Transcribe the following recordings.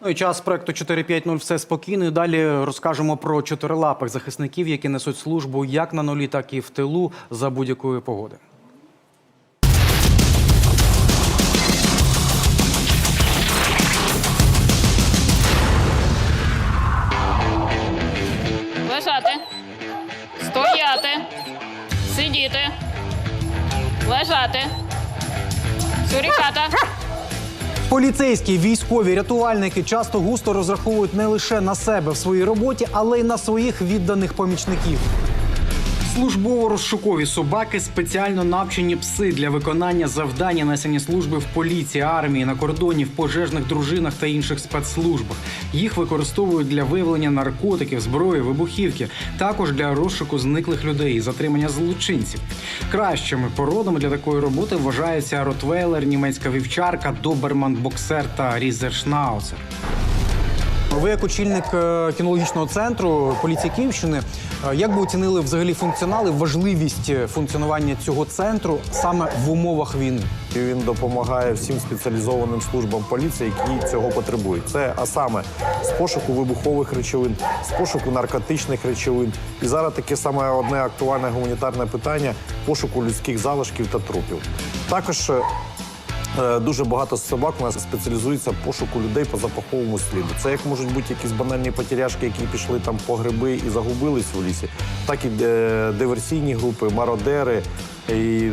Ну і час проекту 4.5.0 все спокійно. І Далі розкажемо про чотирилапих захисників, які несуть службу як на нулі, так і в тилу за будь-якої погоди. Лежати. Стояти. Сидіти. Лежати. Суріката. Поліцейські, військові, рятувальники часто густо розраховують не лише на себе в своїй роботі, але й на своїх відданих помічників. Службово-розшукові собаки спеціально навчені пси для виконання завдання несення служби в поліції, армії, на кордоні, в пожежних дружинах та інших спецслужбах. Їх використовують для виявлення наркотиків, зброї, вибухівки, також для розшуку зниклих людей і затримання злочинців. Кращими породами для такої роботи вважаються ротвейлер, німецька вівчарка, доберман, боксер та різершнауцер. Ви як очільник е, кінологічного центру поліції Київщини, е, як би оцінили взагалі функціонал і важливість е, функціонування цього центру саме в умовах війни? Він допомагає всім спеціалізованим службам поліції, які цього потребують. Це а саме з пошуку вибухових речовин, з пошуку наркотичних речовин. І зараз таке саме одне актуальне гуманітарне питання пошуку людських залишків та трупів. Також дуже багато собак у нас спеціалізується пошуку людей по запаховому сліду. Це як можуть бути якісь банальні потеряшки, які пішли там по гриби і загубились у лісі, так і е, диверсійні групи, мародери і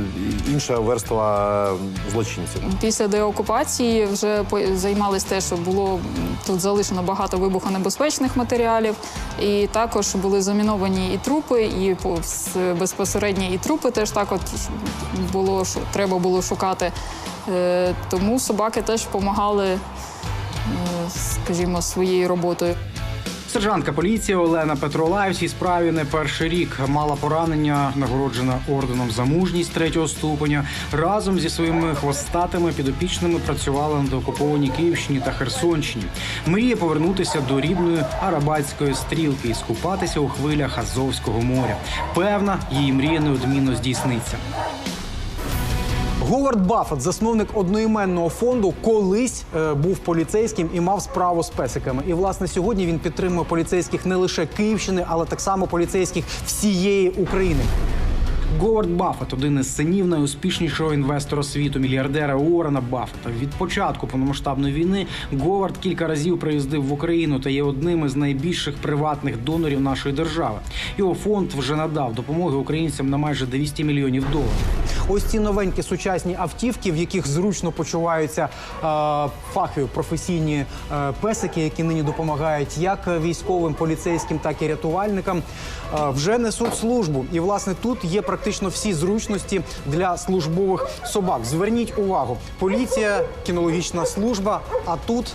інша верства е, злочинців. Після деокупації вже займалися те, що було тут залишено багато вибухонебезпечних матеріалів, і також були заміновані і трупи, і безпосередньо і трупи теж так от було треба було шукати. Е, Тому собаки теж допомагали, е, скажімо, своєю роботою. Сержантка поліції Олена Петролай в цій справі не перший рік мала поранення, нагороджена орденом за мужність третього ступеня. Разом зі своїми хвостатими підопічними працювала на деокупованій Київщині та Херсонщині. Мріє повернутися до рідної арабатської стрілки і скупатися у хвилях Азовського моря. Певна, її мрія неодмінно здійсниться. Говард Баффет, засновник одноіменного фонду, колись е, був поліцейським і мав справу з песиками. І власне сьогодні він підтримує поліцейських не лише Київщини, але так само поліцейських всієї України. Говард Баффет – один із синів найуспішнішого інвестора світу, мільярдера Уоррена Баффета. Від початку повномасштабної війни Говард кілька разів приїздив в Україну та є одним із найбільших приватних донорів нашої держави. Його фонд вже надав допомоги українцям на майже 200 мільйонів доларів. Ось ці новенькі сучасні автівки, в яких зручно почуваються е, фахові професійні е, песики, які нині допомагають як військовим, поліцейським, так і рятувальникам, е, вже несуть службу. І власне тут є практично всі зручності для службових собак. Зверніть увагу, поліція, кінологічна служба. А тут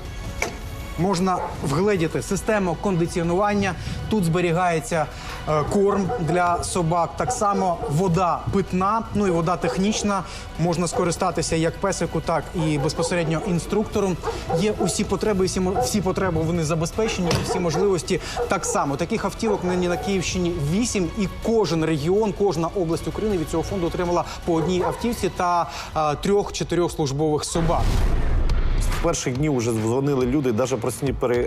можна вгледіти систему кондиціонування. Тут зберігається е, корм для собак. Так само вода питна, ну і вода технічна. Можна скористатися як песику, так і безпосередньо інструктором. Є усі потреби, всі, всі потреби вони забезпечені, всі можливості так само. Таких автівок нині на Київщині вісім, і кожен регіон, кожна область України від цього фонду отримала по одній автівці та е, трьох-чотирьох службових собак. З перших днів вже дзвонили люди, навіть прості, е,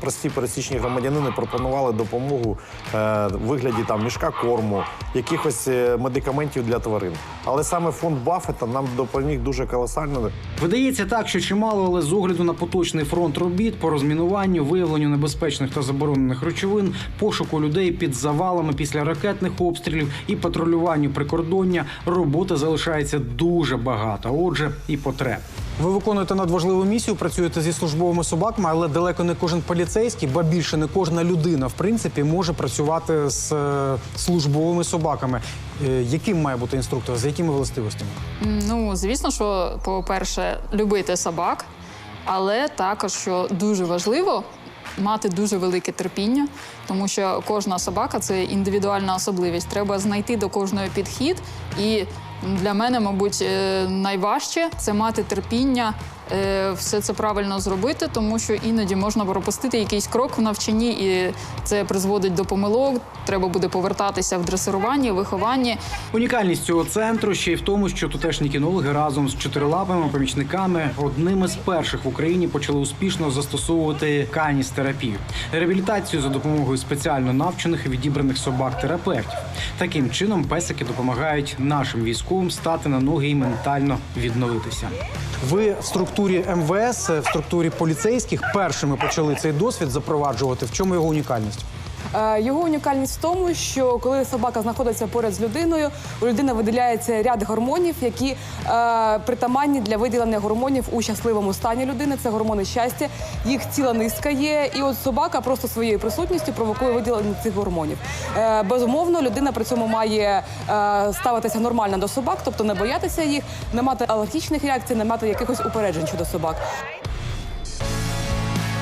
прості пересічні громадянини пропонували допомогу е, в вигляді там мішка корму, якихось е, медикаментів для тварин. Але саме фонд Баффета нам допоміг дуже колосально. Видається так, що чимало, але з огляду на поточний фронт робіт по розмінуванню, виявленню небезпечних та заборонених речовин, пошуку людей під завалами після ракетних обстрілів і патрулюванню прикордоння роботи залишається дуже багато. Отже, і потреб. Ви виконуєте надважливу місію, працюєте зі службовими собаками, але далеко не кожен поліцейський, ба більше не кожна людина, в принципі, може працювати з е, службовими собаками. Е, Яким має бути інструктор? З якими властивостями? Ну, звісно, що, по-перше, любити собак, але також, що дуже важливо, мати дуже велике терпіння, тому що кожна собака це індивідуальна особливість. Треба знайти до кожної підхід. І для мене, мабуть, е, найважче це мати терпіння все це правильно зробити, тому що іноді можна пропустити якийсь крок в навчанні, і це призводить до помилок. Треба буде повертатися в дресируванні, вихованні. Унікальність цього центру ще й в тому, що тутешні кінологи разом з чотирилапими помічниками одними з перших в Україні почали успішно застосовувати каністерапію реабілітацію за допомогою спеціально навчених і відібраних собак-терапевтів. Таким чином песики допомагають нашим військовим стати на ноги і ментально відновитися. Ви в структурі МВС, в структурі поліцейських першими почали цей досвід запроваджувати. В чому його унікальність? Е, Його унікальність в тому, що коли собака знаходиться поряд з людиною, у людини виділяється ряд гормонів, які е, притаманні для виділення гормонів у щасливому стані людини. Це гормони щастя. Їх ціла низка є. І от собака просто своєю присутністю провокує виділення цих гормонів. Е, безумовно, людина при цьому має ставитися нормально до собак, тобто не боятися їх, не мати алергічних реакцій, не мати якихось упереджень щодо собак.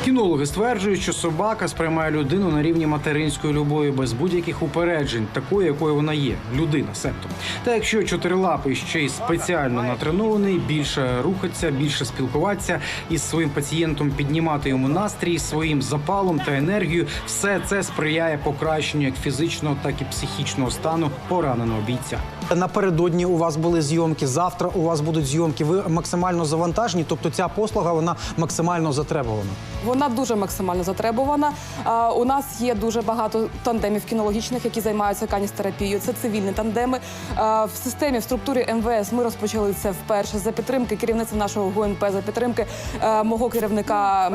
Кінологи стверджують, що собака сприймає людину на рівні материнської любові без будь-яких упереджень, такою, якою вона є людина, себто. Та якщо чотирилапий ще й спеціально натренований, більше рухатися, більше спілкуватися із своїм пацієнтом, піднімати йому настрій своїм запалом та енергією, все це сприяє покращенню як фізичного, так і психічного стану пораненого бійця. Напередодні у вас були зйомки. Завтра у вас будуть зйомки. Ви максимально завантажені, тобто ця послуга вона максимально затребувана. Вона дуже максимально затребувана. А, У нас є дуже багато тандемів кінологічних, які займаються каністерапією. Це цивільні тандеми. А, В системі в структурі МВС ми розпочали це вперше за підтримки керівництва нашого ГУНП, за підтримки е, мого керівника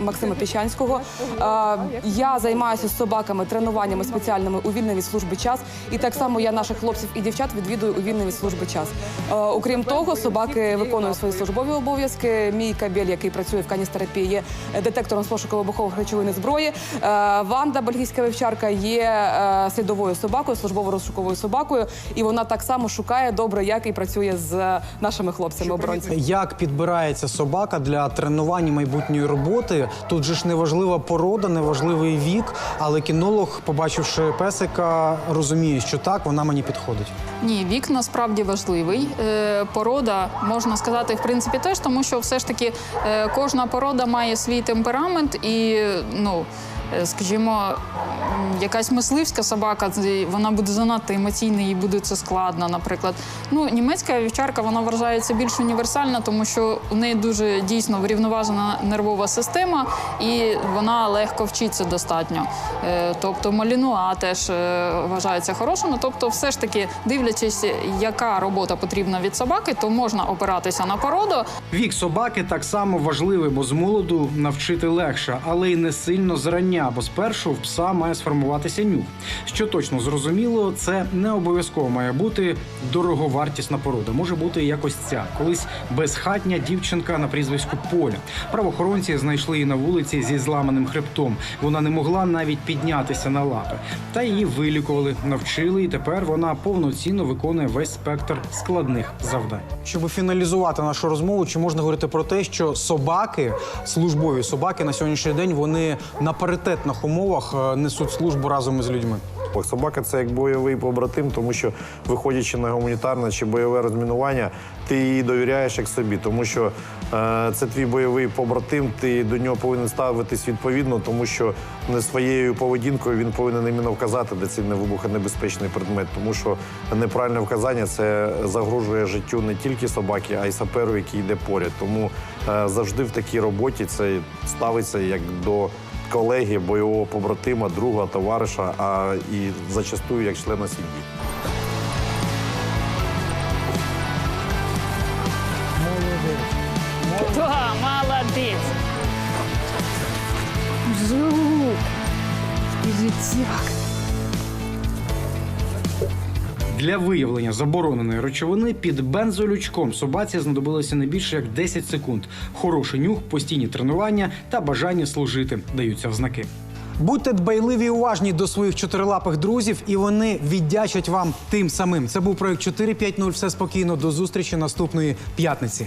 Максима Піщанського. А, Я займаюся з собаками тренуваннями спеціальними у вільний від служби час. І так само я наших хлопців і дівчат відвідую у вільний від служби час. Е, Окрім того, собаки виконують свої службові обов'язки. Мій кабель, який працює в каністерапії, є детектором з пошуку вибухових речовин і зброї. Е, Ванда, бельгійська вівчарка, є е, слідовою собакою, службово-розшуковою собакою, і вона так само шукає добре, як і працює з нашими хлопцями оборонцями. Як підбирається собака для тренування майбутньої роботи? Тут же ж не важлива порода, не важливий вік, але кінолог, побачивши песика, розуміє, що так, вона мені підходить. Ні, вік насправді важливий. Е, Порода можна сказати, в принципі, теж, тому що все ж таки е, кожна порода має свій темперамент і ну. Е, Скажімо, якась мисливська собака, вона буде занадто емоційна, їй буде це складно. Наприклад, ну німецька вівчарка вона вважається більш універсальна, тому що у неї дуже дійсно врівноважена нервова система, і вона легко вчиться достатньо. Е, Тобто малінуа теж е, вважається хорошим. Ну, Тобто, все ж таки, дивлячись, яка робота потрібна від собаки, то можна опиратися на породу. Вік собаки так само важливий, бо з молоду навчити легше, але й не сильно зрання, бо спершу в пса має сформуватися нюх. Що точно зрозуміло, це не обов'язково має бути дороговартісна порода. Може бути якось ця. Колись безхатня дівчинка на прізвиську Поля. Правоохоронці знайшли її на вулиці зі зламаним хребтом. Вона не могла навіть піднятися на лапи. Та її вилікували, навчили, і тепер вона повноцінно виконує весь спектр складних завдань. Щоб фіналізувати нашу розмову, чи можна говорити про те, що собаки, службові собаки на сьогоднішній день вони на паритетних умовах е, несуть службу разом із людьми. Собака це як бойовий побратим, тому що виходячи на гуманітарне чи бойове розмінування, ти їй довіряєш як собі, тому що е, це твій бойовий побратим, ти до нього повинен ставитись відповідно, тому що не своєю поведінкою він повинен іменно вказати, де цей невибухонебезпечний предмет, тому що неправильне вказання це загрожує життю не тільки собаки, а й саперу, який йде поряд. Тому е, завжди в такій роботі це ставиться як до колеги, бойового побратима, друга, товариша, а і зачастую як члена сім'ї. Да, молодець. Для виявлення забороненої речовини під бензолючком собаці знадобилося не більше як 10 секунд. Хороший нюх, постійні тренування та бажання служити даються в знаки. Будьте дбайливі і уважні до своїх чотирилапих друзів, і вони віддячать вам тим самим. Це був проект 4.5.0. Все спокійно. До зустрічі наступної п'ятниці.